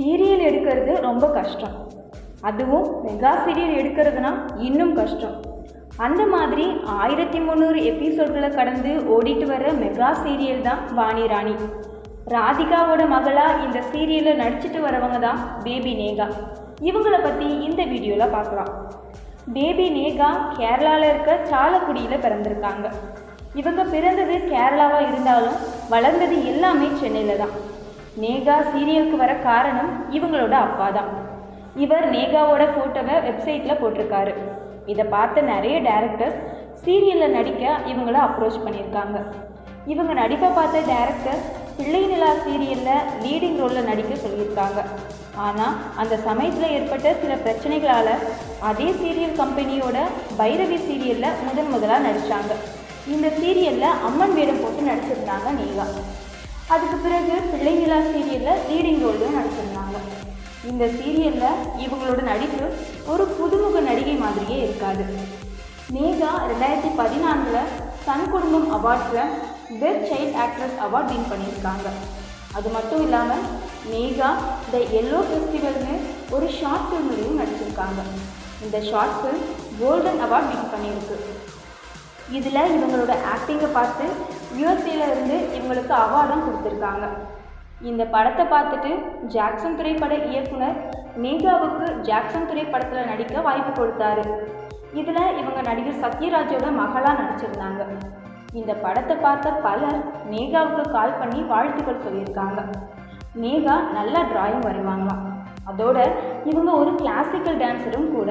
Serial எடுக்கிறது ரொம்ப கஷ்டம். அதுவும் மெகா சீரியல் எடுக்கிறதுனா இன்னும் கஷ்டம். அந்த மாதிரி ஆயிரத்தி முந்நூறு எபிசோட்களை கடந்து ஓடிட்டு வர மெகா சீரியல் தான் வாணி ராணி. ராதிகாவோட மகளாக இந்த சீரியலில் நடிச்சிட்டு வரவங்க தான் பேபி நேகா. இவங்கள பற்றி இந்த வீடியோவில் பார்க்கலாம் பேபி நேகா கேரளாவில் இருக்க சாலக்குடியில் பிறந்திருக்காங்க. இவங்க பிறந்தது கேரளாவாக இருந்தாலும் வளர்ந்தது எல்லாமே சென்னையில் தான். நேகா சீரியலுக்கு வர காரணம் இவங்களோட அப்பா தான் இவர் நேகாவோட ஃபோட்டோவை வெப்சைட்டில் போட்டிருக்காரு. இதை பார்த்த நிறைய டேரக்டர்ஸ் சீரியலில் நடிக்க இவங்கள அப்ரோச் பண்ணியிருக்காங்க. இவங்க நடிப்பை பார்த்த டேரக்டர் பிள்ளை நிலா சீரியலில் லீடிங் ரோலில் நடிக்க சொல்லியிருக்காங்க. ஆனால் அந்த சமயத்தில் ஏற்பட்ட சில பிரச்சனைகளால் அதே சீரியல் கம்பெனியோட பைரவி சீரியலில் முதன் முதலாக நடித்தாங்க இந்த சீரியலில் அம்மன் வேடம் போட்டு நடிச்சிருந்தாங்க நேகா. அதுக்கு பிறகு பிள்ளைங்களா சீரியலில் லீடிங் ரோல்லையும் நடிச்சிருந்தாங்க. இந்த சீரியலில் இவங்களோட நடிப்பு ஒரு புதுமுக நடிகை மாதிரியே இருக்காது. நேகா ரெண்டாயிரத்தி பதினான்கில் சன் குடும்பம் அவார்ட்ஸில் best child actress award win பண்ணியிருக்காங்க. அது மட்டும் இல்லாமல் நேகா த எல்லோ ஃபெஸ்டிவல்னு ஒரு ஷார்ட் ஃபிலிம்லையும் நடிச்சிருக்காங்க. இந்த short film golden award win பண்ணியிருக்கு. இதில் இவங்களோட ஆக்டிங்கை பார்த்து யூஎஸ்ஏல இருந்து இவங்களுக்கு அவார்டும் கொடுத்துருக்காங்க. இந்த படத்தை பார்த்துட்டு ஜாக்சன் திரைப்பட இயக்குனர் நேகாவுக்கு ஜாக்சன் திரைப்படத்தில் நடிக்க வாய்ப்பு கொடுத்தாரு. இதில் இவங்க நடிகர் சத்யராஜோட மகளாக நடிச்சிருந்தாங்க. இந்த படத்தை பார்த்த பலர் நேகாவுக்கு கால் பண்ணி வாழ்த்துக்கள் சொல்லியிருக்காங்க. நேகா நல்லா டிராயிங் வரைவாங்களாம். அதோட இவங்க ஒரு கிளாசிக்கல் டான்ஸரும் கூட.